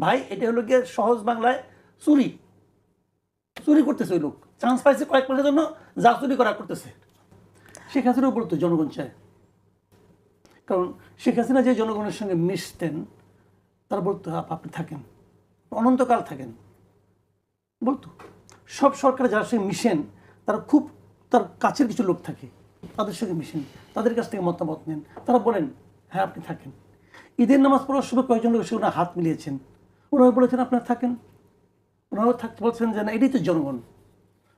ভাই, এটা হলো গিয়ে সহজ বাংলায় চুরি। চুরি করতেছে ওই লোক। চান্স পাইছে কয়েক মাসের জন্য, যা চুরি করা করতেছে। শেখ হাসিনার উপর তো জনগণ চায়। কারণ শেখ হাসিনা যে জনগণের সঙ্গে মিশতেন, তারা বলতো আপ আপনি থাকেন। অনন্তকাল থাকেন। বলতো, সব সরকার যার সঙ্গে মিশেন, তারা খুব, তার কাছের কিছু লোক থাকে। তাদের সঙ্গে মিশেন। তাদের কাছ থেকে মতামত নেন। তারা বলেন হ্যাঁ আপনি থাকেন। ঈদের নামাজ পড়ার সময় কয়েকজন লোক ওনারা হাত মিলিয়েছেন। ওনারা বলেছেন আপনারা থাকেন। ওনারা থাকতে বলছেন যে না, এটাই তো জনগণ।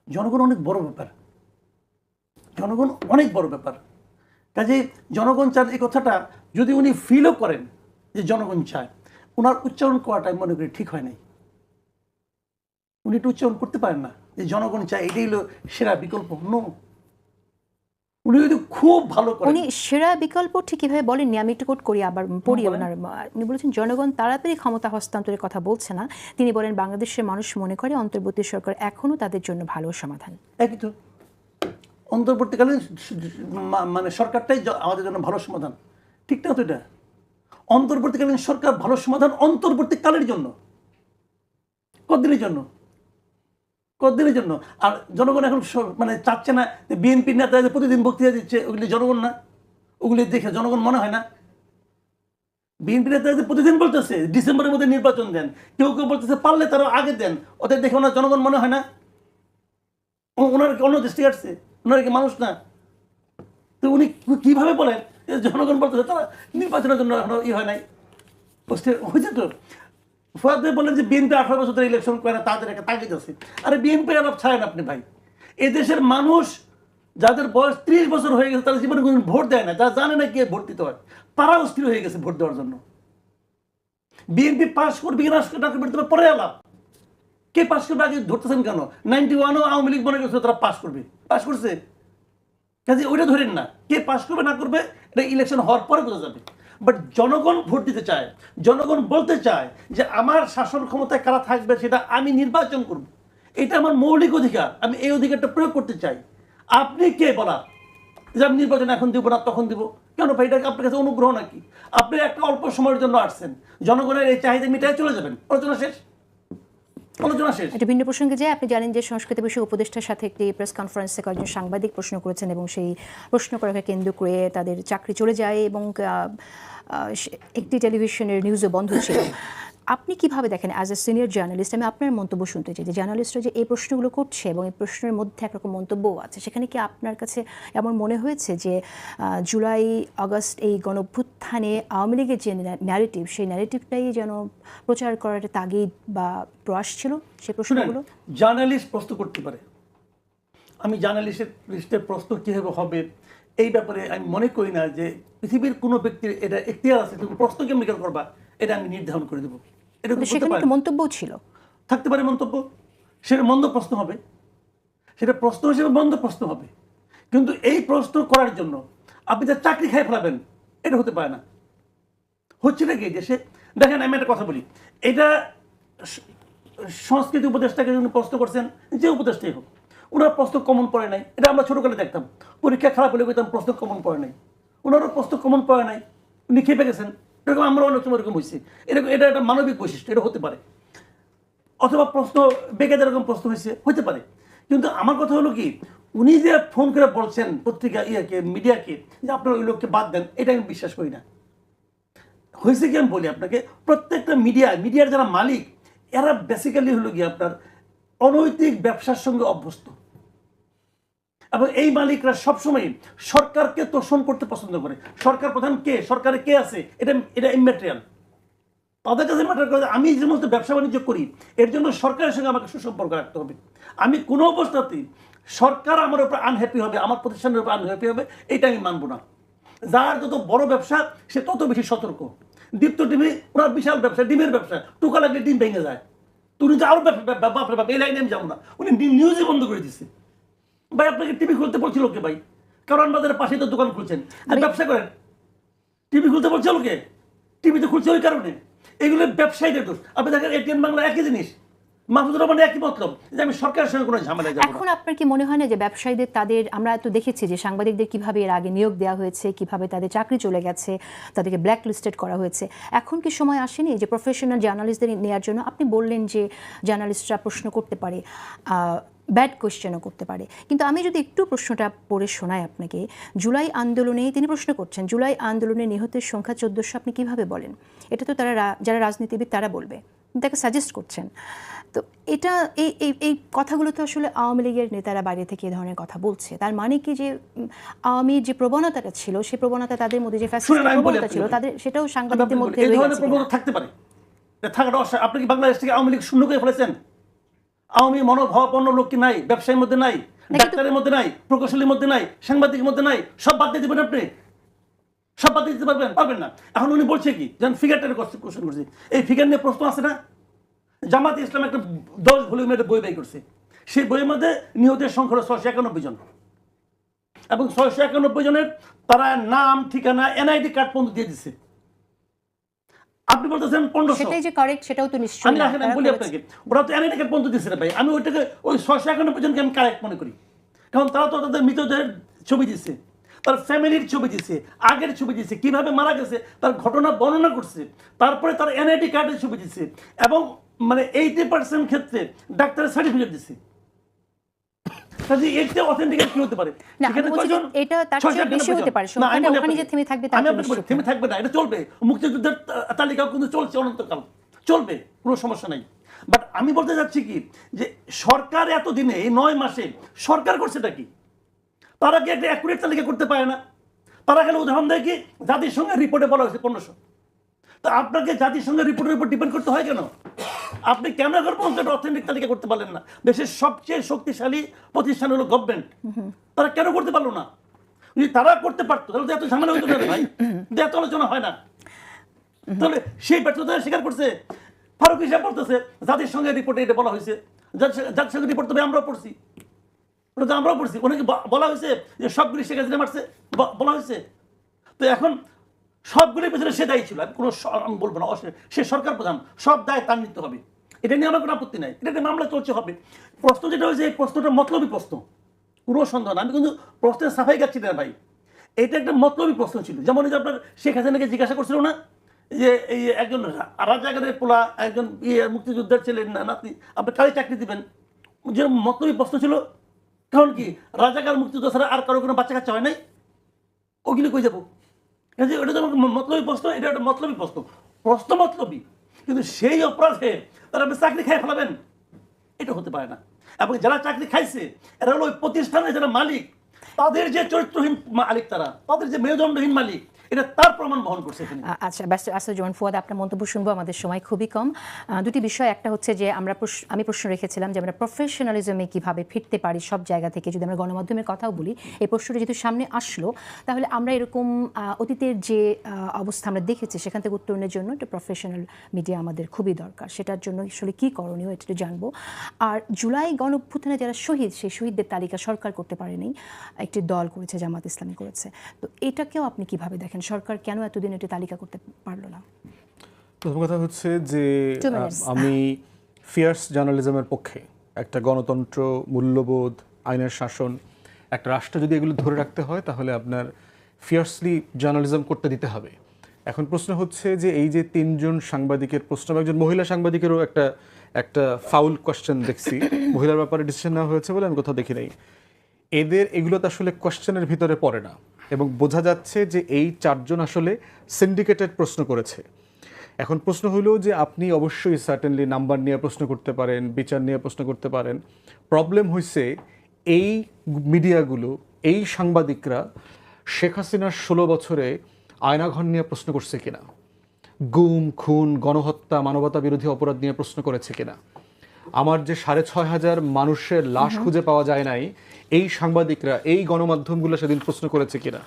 জনগণ অনেক বড় ব্যাপার। জনগণ অনেক বড় ব্যাপার। কাজে জনগণ চান, এই কথাটা যদি উনি ফিলও করেন যে জনগণ চায়, ওনার উচ্চারণ করাটা মনে করি ঠিক হয় নাই। উনি একটু উচ্চারণ করতে পারেন না যে জনগণ চায়, এটাই হলো সেরা বিকল্প। নো উনি যদি খুব ভালো করেন। উনি সেরা বিকল্প ঠিক কীভাবে বলেননি আমি একটু কোট করি আবার পড়ি ওনার। উনি বলেছেন জনগণ তাড়াতাড়ি ক্ষমতা হস্তান্তরের কথা বলছে না। তিনি বলেন বাংলাদেশের মানুষ মনে করে অন্তর্বর্তী সরকার এখনও তাদের জন্য ভালো সমাধান। একই তো। অন্তর্বর্তীকালীন মানে সরকারটাই আমাদের জন্য ভালো সমাধান। ঠিক না তো এটা? অন্তর্বর্তীকালীন সরকার ভালো সমাধান অন্তর্বর্তীকালের জন্য। কতদিনের জন্য? কতদিনের জন্য। আর জনগণ এখন মানে চাচ্ছে না যে বিএনপি নেতা প্রতিদিন বক্তৃতা দিচ্ছে, ওগুলি জনগণ না। ওগুলি দেখে জনগণ মনে হয় না। বিএনপি নেতা যে প্রতিদিন বলতেছে, ডিসেম্বরের মধ্যে নির্বাচন দেন, কেউ কেউ বলতেছে পারলে তারা আগে দেন, ওদের দেখে ওনার জনগণ মনে হয় না। ওনার কি অন্য দৃষ্টি আসছে ওনার কি মানুষ না? তো উনি কীভাবে বলেন? জনগণ বলতেছে, তারা নির্বাচনের জন্য এখনও ই হয় নাই। হয়েছে তো। ফুয়াদ ভাই যে বিএনপি আঠারো বছর ধরে ইলেকশন করে তাদের একটা তাগিদ আছে। আরে বিএনপি আলাপ ছাড়েন আপনি ভাই। এই দেশের মানুষ যাদের বয়স ত্রিশ বছর হয়ে গেছে তারা জীবনে ভোট দেয় না। যারা জানে না কে ভোট দিতে হয়। তারাও স্থির হয়ে গেছে ভোট দেওয়ার জন্য। বিএনপি পাস করবে কি না করবে পরে আলাপ। কে পাস করবে, আগে ধরতেছেন কেন? নাইনটি ওয়ানও আওয়ামী লীগ মনে করছে তারা পাস করবে। পাস করছে? কাজে ওইটা ধরেন না। কে পাস করবে, না করবে, এটা ইলেকশন হওয়ার পরে বোঝা যাবে। বাট জনগণ ভোট দিতে চায়, জনগণ বলতে চায় যে আমার শাসন ক্ষমতায় কারা থাকবে সেটা আমি নির্বাচন করব। এটা আমার মৌলিক অধিকার, আমি এই অধিকারটা প্রয়োগ করতে চাই। আপনি কে বলা? যে আমি নির্বাচন এখন দিব না, তখন দিব। কেন ভাই, এটা আপনার কাছে অনুগ্রহ নাকি? আপনি একটা অল্প সময়ের জন্য আসছেন, জনগণের এই চাহিদা মিটায় চলে যাবেন। আলোচনা শেষ। আলোচনা ভিন্ন প্রসঙ্গে যে আপনি জানেন যে সংস্কৃতি বিষয়ক উপদেষ্টার সাথে একটি প্রেস কনফারেন্সে কয়েকজন সাংবাদিক প্রশ্ন করেছেন এবং সেই প্রশ্ন করাকে কেন্দ্র করে তাদের চাকরি চলে যায় এবং একটি টেলিভিশনের নিউজও বন্ধ ছিল। আপনি কীভাবে দেখেন অ্যাজ এ সিনিয়র জার্নালিস্ট আমি আপনার মন্তব্য শুনতে চাই যে জার্নালিস্টরা যে এই প্রশ্নগুলো করছে এবং এই প্রশ্নের মধ্যে একরকম মন্তব্যও আছে, সেখানে কি আপনার কাছে এমন মনে হয়েছে যে জুলাই, আগস্ট এই গণভ্যুত্থানে আওয়ামী লীগের যে ন্যারেটিভ সেই ন্যারেটিভটাই যেন প্রচার করার একটা তাগিদ বা প্রয়াস ছিল শুনেন প্রশ্নগুলো? জার্নালিস্ট প্রশ্ন করতে পারে। আমি জার্নালিস্টের লিস্টের প্রশ্ন কীভাবে হবে, এই ব্যাপারে আমি মনে করি না যে পৃথিবীর কোনো ব্যক্তির এটা এখতিয়ার আছে তুমি প্রশ্ন কেমনি করবা, এটা আমি নির্ধারণ করে দেবো। সেখানে একটা মন্তব্যও ছিল। থাকতে পারে মন্তব্য। সেটা মন্দ প্রশ্ন হবে। সেটা প্রশ্ন হিসেবে মন্দ প্রশ্ন হবে। কিন্তু এই প্রশ্ন করার জন্য আপনি তার চাকরি খেয়ে ফেলাবেন এটা হতে পারে না। হচ্ছে নাকি যে সে দেখেন আমি একটা কথা বলি। এটা সংস্কৃতি উপদেষ্টাকে যিনি প্রশ্ন করছেন যে উপদেষ্টাই হোক ওনার প্রশ্ন কমন পড়ে নাই। এটা আমরা ছোটোকালে দেখতাম। পরীক্ষা খারাপ হলে কইতাম প্রশ্ন কমন পড়ে নাই। ওনারও প্রশ্ন কমন পড়ে নাই। উনি খেপে গেছেন। এরকম আমরা অনেক সময় এরকম হয়েছে। এরকম, এটা একটা মানবিক বৈশিষ্ট্য, এটা হতে পারে। অথবা প্রশ্ন বেকার এরকম প্রশ্ন হয়েছে, হতে পারে। কিন্তু আমার কথা হলো কি, উনি যে ফোন করে বলছেন পত্রিকা ইয়াকে, মিডিয়াকে, যে আপনারা ওই লোককে বাদ দেন, এটা আমি বিশ্বাস করি না। হয়েছে কি আমি বলি আপনাকে, প্রত্যেকটা মিডিয়া, মিডিয়ার যারা মালিক, এরা বেসিক্যালি হলো কি আপনার অনৈতিক ব্যবসার সঙ্গে অভ্যস্ত। এবং এই মালিকরা সবসময় সরকারকে তোষণ করতে পছন্দ করে। সরকার প্রধান কে? সরকারে কে আছে? এটা এটা ইম্যাটেরিয়াল তাদের কাছে ম্যাটার করে আমি যে সমস্ত ব্যবসা বাণিজ্য করি, এর জন্য সরকারের সঙ্গে আমাকে সুসম্পর্ক রাখতে হবে। আমি কোনো অবস্থাতেই সরকার আমার উপর আনহ্যাপি হবে, আমার প্রতিষ্ঠানের উপর আনহ্যাপি হবে, এটা আমি মানবো না। যার যত বড় ব্যবসা, সে তত বেশি সতর্ক। দীপ্ত টিভি, ওনার বিশাল ব্যবসা, ডিমের ব্যবসা, টুকা লাগলে ডিম ভেঙে যায়। তুমি যে আরও ব্যবসা এই লাইনে আমি যাব না। উনি নিউজই বন্ধ করে দিচ্ছে ভাই আপনাকে টিভি খুলতে বলছিল কে ভাই? কারণ বাজারের পাশে তো দোকান খুলছেন। ব্যবসা করেন? টিভি খুলতে বলছে লোকে টিভি তো খুলছে ওই কারণে। এগুলো ব্যবসায়ীদের দোষ। আপনি দেখেন এটিএম বাংলা একই জিনিস। মাহফুজুর একই মতলব। যে আমি সরকারের সঙ্গে কোনো ঝামেলা যাব এখন আপনার কি মনে হয় না যে ব্যবসায়ীদের তাদের আমরা তো দেখেছি যে সাংবাদিকদের কীভাবে এর আগে নিয়োগ দেওয়া হয়েছে কীভাবে তাদের চাকরি চলে গেছে তাদেরকে ব্ল্যাক লিস্টেড করা হয়েছে। এখন কি সময় আসেনি যে প্রফেশনাল জার্নালিস্টদের নেওয়ার জন্য? আপনি বললেন যে জার্নালিস্টরা প্রশ্ন করতে পারে। ব্যাড কোয়েশ্চেনও করতে পারে। কিন্তু আমি যদি একটু প্রশ্নটা পড়ে শোনাই আপনাকে জুলাই আন্দোলনে তিনি প্রশ্ন করছেন জুলাই আন্দোলনে নিহতের সংখ্যা চোদ্দোশো আপনি কীভাবে বলেন? এটা তো তারা যারা রাজনীতিবিদ তারা বলবে। তাকে সাজেস্ট করছেন। তো এটা এই এই এই কথাগুলো তো আসলে আওয়ামী লীগের নেতারা বাইরে থেকে এ ধরনের কথা বলছে। তার মানে কি যে উম, আওয়ামীর যে প্রবণতাটা ছিল সেই প্রবণতা তাদের মধ্যে যে প্রবণতা ছিল তাদের সেটাও সাংবাদিকদের মধ্যে থাকতে পারে। থাকাটা। আপনি কি বাংলাদেশ থেকে আওয়ামী লীগ শূন্য করে ফেলেছেন? আওয়ামী মনোভাবাপন্ন লোক কি নাই? ব্যবসায়ীর মধ্যে নাই? ডাক্তারের মধ্যে নাই? প্রকৌশলীর মধ্যে নাই? সাংবাদিকের মধ্যে নাই? সব বাদ দিয়ে দিবেন আপনি? সব বাদ দিতে পারবেন? পারবেন না। এখন উনি বলছে কি যেন ফিগারটার কোশ্চেন করছি। এই ফিগার নিয়ে প্রশ্ন আছে না? জামাত ইসলাম একটা দশ ভলিউমের একটা বই বাই করছে। সেই বইয়ের মধ্যে নিহতের সংখ্যা হলো ছয়শো একানব্বই জন। এবং ছয়শো একানব্বই জনের তারা নাম ঠিকানা এনআইডি কার্ড পর্যন্ত দিয়ে দিচ্ছে আপনি বলতেছেন পনেরোশো। সেটাই যে কারেক্ট সেটাও তো নিশ্চয়ই আমি তারা বলি আপনাকে ওরা তো কার্ড পর্যন্ত দিচ্ছে ভাই। আমি ওইটাকে ওই ছয়শো একানব্বই জনকে আমি কারেক্ট মনে করি। কারণ তারা তো তাদের মৃতদেহের ছবি দিচ্ছে তার ফ্যামিলির ছবি দিচ্ছে আগের ছবি দিচ্ছে কীভাবে মারা গেছে তার ঘটনা বর্ণনা করছে তারপরে তার এনআইডি কার্ডের ছবি দিচ্ছে এবং মানে এইটি পার্সেন্ট ক্ষেত্রে ডাক্তারের সার্টিফিকেট দিচ্ছে কাজে এতে অথেন্টিকেট কি হতে পারে? সেখানে আমি কয়জন? এটা তার চেয়ে বেশি হতে পারে। না, ওখানে- যে থেমে থাকবে আমি আপনাকে বলি, থেমে থাকবে না এটা চলবে। মুক্তিযুদ্ধের তা- কিন্তু চলছে অনন্তকাল। চলবে কোনো সমস্যা নাই। বাট আমি বলতে যাচ্ছি কি যে সরকার এতদিনে এই নয় মাসে সরকার করছেটা কি? তারা কি একটা অ্যাকুরেট তালিকা করতে পারে না? তারা এখানে উদাহরণ দেয় কি জাতিসংঘের রিপোর্টে বলা হয়েছে পনেরোশো। তা আপনাকে জাতিসংঘের রিপোর্টের উপর ডিপেন্ড করতে হয় কেন? আপনি কেন এখন পর্যন্ত অথেন্টিক তালিকা করতে পারলেন না। দেশের সবচেয়ে শক্তিশালী প্রতিষ্ঠান হলো গভর্নমেন্ট তারা কেন করতে পারল না? যদি তারা করতে পারতো, তাহলে এত ঝামেলা হতো না ভাই? এত আলোচনা হয় না। তাহলে সেই ব্যর্থতা স্বীকার করছে। ফারুক হিসাব বলতেছে জাতিসংঘের রিপোর্টে এটা বলা হয়েছে। জাতিসংঘ- জাতিসংঘের রিপোর্ট তবে আমরাও পড়ছি। ওটা তো আমরাও পড়ছি। ওনাকে বলা হয়েছে যে সবগুলি শেখ হাসিনা মারছে। বলা হয়েছে। তো এখন সবগুলির পেছনে সে দায়ী ছিল আমি কোনো আমি বলব না সে সরকার প্রধান, সব দায় তার নিতে হবে। এটা নিয়ে আমার কোনো আপত্তি নাই, এটা একটা মামলা চলছে, হবে। প্রশ্ন যেটা হয়েছে, এই প্রশ্নটা মতলবী প্রশ্ন, কোনো সন্দেহ না। আমি কিন্তু প্রশ্নের সাফাই গাচ্ছি না ভাই। এটা একটা মতলবী প্রশ্ন ছিল। যেমন যে আপনার শেখ হাসিনাকে জিজ্ঞাসা করছিল না, যে এই একজন রা- রাজাকারের পোলা, একজন ইয়ে মুক্তিযোদ্ধার ছেলে, না নাতি, আপনি কালে চাকরি দিবেন? যে মতলবী প্রশ্ন ছিল, কারণ কি, রাজাকার মুক্তিযোদ্ধা ছাড়া আর কারও কোনো বাচ্চা কাচ্চা হয় নাই? ওগুলি কই যাব? কাজে ওটা মতলবী প্রশ্ন, এটা একটা মতলবী প্রশ্ন। প্রশ্ন মতলবী, কিন্তু সেই অপরাধে তারা আপনি চাকরি খাই ফেলাবেন? এটা হতে পারে না। এবং যারা চাকরি খাইছে, এরা হলো ওই প্রতিষ্ঠানের যারা মালিক, তাদের যে চরিত্রহীন মালিক তারা, তাদের যে মেরুদণ্ডহীন মালিক এটা তার প্রমাণ বহন করছে আচ্ছা ব্যস্ত আসলে জোয়ান ফুয়াদ, আপনার মন্তব্য শুনব, আমাদের সময় খুবই কম। দুটি বিষয়, একটা হচ্ছে যে আমরা আমি প্রশ্ন রেখেছিলাম যে আমরা প্রফেশনালিজমে কীভাবে ফিরতে পারি সব জায়গা থেকে। যদি আমরা গণমাধ্যমের কথাও বলি, এই প্রশ্নটা যেহেতু সামনে আসলো, তাহলে আমরা এরকম অতীতের যে অবস্থা আমরা দেখেছি, সেখান থেকে উত্তরণের জন্য একটা প্রফেশনাল মিডিয়া আমাদের খুবই দরকার। সেটার জন্য আসলে কী করণীয় এটা জানব। আর জুলাই গণ অভ্যুত্থানে যারা শহীদ, সেই শহীদদের তালিকা সরকার করতে পারেনি, একটি দল করেছে, জামাত ইসলামী করেছে। তো এটাকেও আপনি কীভাবে দেখেন? সরকার কেন এতদিন এটি তালিকা করতে পারল না? প্রথম কথা হচ্ছে যে. আমি ফিয়ার্স জার্নালিজমের পক্ষে একটা গণতন্ত্র মূল্যবোধ আইনের শাসন একটা রাষ্ট্র যদি এগুলো ধরে রাখতে হয় তাহলে আপনার ফিয়ার্সলি জার্নালিজম করতে দিতে হবে। এখন প্রশ্ন হচ্ছে যে এই যে তিনজন সাংবাদিকের প্রশ্ন বা একজন মহিলা সাংবাদিকেরও একটা একটা ফাউল কোয়েশ্চেন দেখছি। মহিলার ব্যাপারে ডিসিশন নেওয়া হয়েছে বলে আমি কোথাও দেখি নাই। এদের এগুলো তো আসলে কোয়েশ্চেনের ভিতরে পড়ে না। এবং বোঝা যাচ্ছে যে এই চারজন আসলে সিন্ডিকেটেড প্রশ্ন করেছে। এখন প্রশ্ন হলো যে আপনি অবশ্যই সার্টেনলি নাম্বার নিয়ে প্রশ্ন করতে পারেন, বিচার নিয়ে প্রশ্ন করতে পারেন। প্রবলেম হয়েছে এই মিডিয়াগুলো, এই সাংবাদিকরা শেখ হাসিনার ষোলো বছরে আয়নাঘর নিয়ে প্রশ্ন করছে কিনা? গুম, খুন, গণহত্যা মানবতা বিরোধী অপরাধ নিয়ে প্রশ্ন করেছে কিনা? আমার যে সাড়ে ছয় হাজার মানুষের লাশ খুঁজে পাওয়া যায় নাই এই সাংবাদিকরা এই গণমাধ্যমগুলো সেদিন প্রশ্ন করেছে কিনা?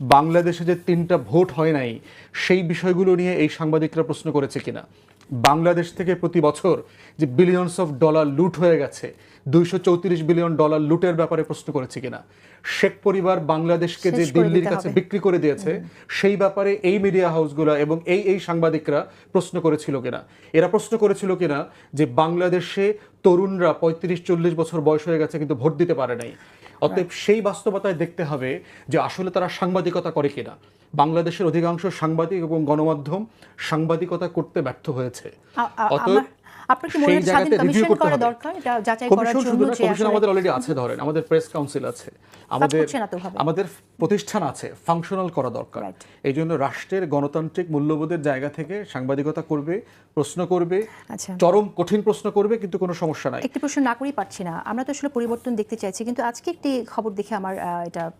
বাংলাদেশে যে তিনটা ভোট হয় নাই সেই বিষয়গুলো নিয়ে এই সাংবাদিকরা প্রশ্ন করেছে কিনা? বাংলাদেশ থেকে প্রতি বছর যে বিলিয়নস অফ ডলার লুট হয়ে গেছে দুইশো চৌত্রিশ বিলিয়ন ডলার লুটের ব্যাপারে প্রশ্ন করেছে কিনা? শেখ পরিবার বাংলাদেশকে যে দিল্লির কাছে বিক্রি করে দিয়েছে সেই ব্যাপারে এই মিডিয়া হাউসগুলো এবং এই এই সাংবাদিকরা প্রশ্ন করেছিল কিনা? এরা প্রশ্ন করেছিল কিনা যে বাংলাদেশে তরুণরা পঁয়ত্রিশ চল্লিশ বছর বয়স হয়ে গেছে কিন্তু ভোট দিতে পারে নাই। অতএব সেই বাস্তবতায় দেখতে হবে যে আসলে তারা সাংবাদিকতা করে কিনা। বাংলাদেশের অধিকাংশ সাংবাদিক এবং গণমাধ্যম সাংবাদিকতা করতে ব্যর্থ হয়েছে। আ- আ- অতএব আমার- আপনার কি সেই জায়গাতে রিভিউ করতে হবে। দরকার? এটা যাচাই করার কমিশন শুধু না কমিশন আমাদের অলরেডি আছে ধরেন আমাদের প্রেস কাউন্সিল আছে। আমাদের। আমাদের প্রতিষ্ঠান আছে ফাংশনাল করা দরকার। এই জন্য রাষ্ট্রের গণতান্ত্রিক মূল্যবোধের জায়গা থেকে সাংবাদিকতা করবে প্রশ্ন করবে আচ্ছা। চরম কঠিন প্রশ্ন করবে কিন্তু কোনো সমস্যা নাই। একটি প্রশ্ন না করেই পারছি না। আমরা তো আসলে পরিবর্তন দেখতে চাইছি কিন্তু আজকে একটি খবর দেখে আমার এটা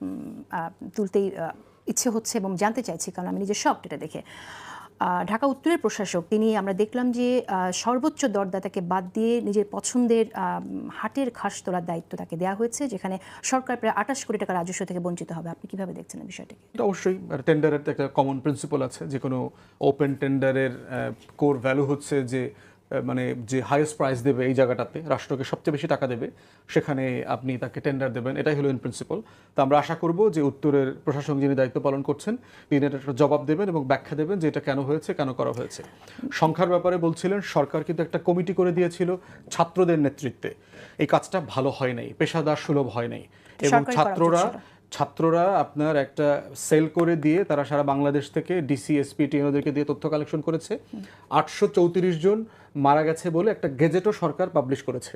তুলতেই ইচ্ছে হচ্ছে এবং জানতে চাইছি, কারণ আমি নিজে শখ এটা দেখে। ঢাকা উত্তরের প্রশাসক, তিনি আমরা দেখলাম যে সর্বোচ্চ দরদাতাকে বাদ দিয়ে নিজের পছন্দের হাটের খাস তোলার দায়িত্ব তাকে দেওয়া হয়েছে, যেখানে সরকার প্রায় আঠাশ কোটি টাকা রাজস্ব থেকে বঞ্চিত হবে। আপনি কীভাবে দেখছেন বিষয়টাকে? অবশ্যই টেন্ডারের একটা কমন প্রিন্সিপাল আছে যে কোনো ওপেন টেন্ডারের কোর ভ্যালু হচ্ছে যে মানে যে হাইয়েস্ট প্রাইস দেবে এই জায়গাটাতে রাষ্ট্রকে সবচেয়ে বেশি টাকা দেবে সেখানে আপনি তাকে টেন্ডার দেবেন। এটাই হলো ইন প্রিন্সিপাল তো আমরা আশা করব যে উত্তরের প্রশাসক যিনি দায়িত্ব পালন করছেন তিনি এটা জবাব দেবেন এবং ব্যাখ্যা দেবেন যে এটা কেন হয়েছে কেন করা হয়েছে। সংখ্যার ব্যাপারে বলছিলেন সরকার কিন্তু একটা কমিটি করে দিয়েছিল ছাত্রদের নেতৃত্বে। এই কাজটা ভালো হয় নাই পেশাদার সুলভ হয় নাই। এবং ছাত্ররা। ছাত্ররা আপনার একটা সেল করে দিয়ে তারা সারা বাংলাদেশ থেকে ডিসি এসপি টিএনওদেরকে দিয়ে তথ্য কালেকশন করেছে। আটশো চৌত্রিশ জন মারা গেছে বলে একটা গেজেটও সরকার পাবলিশ করেছে।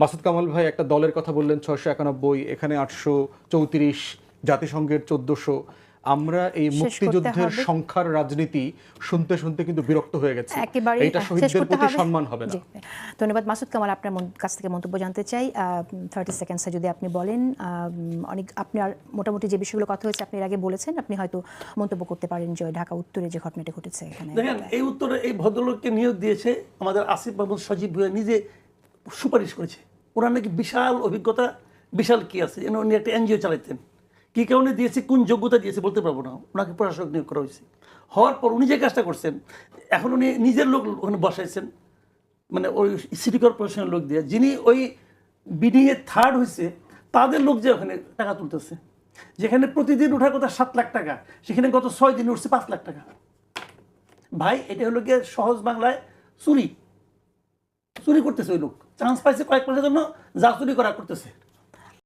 মাসুদ কামাল ভাই একটা দলের কথা বললেন, ছয়শো একানব্বই, এখানে আটশো চৌত্রিশ, জাতিসংঘের চোদ্দশো। আমরা এই মুক্তিযুদ্ধের সংখ্যার রাজনীতি শুনতে শুনতে কিন্তু বিরক্ত হয়ে গেছে। শেষ শহীদদের প্রতি সম্মান হবে না। ধন্যবাদ। মাসুদ কামাল আপনার কাছ থেকে মন্তব্য জানতে চাই। থার্টি সেকেন্ডসে যদি আপনি বলেন আহ, অনেক আপনার মোটামুটি যে বিষয়গুলো কথা হয়েছে আপনি এর আগে বলেছেন আপনি হয়তো মন্তব্য করতে পারেন যে ঢাকা উত্তরে যে ঘটনাটি ঘটেছে এখানে। দেখেন এই উত্তরে এই ভদ্রলোককে নিয়োগ দিয়েছে আমাদের আসিফ মাহমুদ সজীব ভুয়া নিজে সুপারিশ করেছে। ওনার নাকি বিশাল অভিজ্ঞতা বিশাল কি আছে যেন উনি একটা এনজিও চালাইতেন কি কারণে দিয়েছে, কোন যোগ্যতা দিয়েছে বলতে পারব না। ওনাকে প্রশাসক নিয়োগ করা হয়েছে। হওয়ার পর উনি যে কাজটা করছেন, এখন উনি নিজের লোক ওখানে বসাইছেন। মানে ওই সিটি কর্পোরেশনের লোক দিয়ে। যিনি ওই বিডিএ থার্ড হয়েছে, তাদের লোক যে ওখানে টাকা তুলতেছে। যেখানে প্রতিদিন ওঠার কথা সাত লাখ টাকা, সেখানে গত ছয় দিনে উঠছে পাঁচ লাখ টাকা। ভাই, এটা হলো গিয়ে সহজ বাংলায় চুরি। চুরি করতেছে ওই লোক। চান্স পাইছে কয়েক মাসের জন্য, যা চুরি করা করতেছে।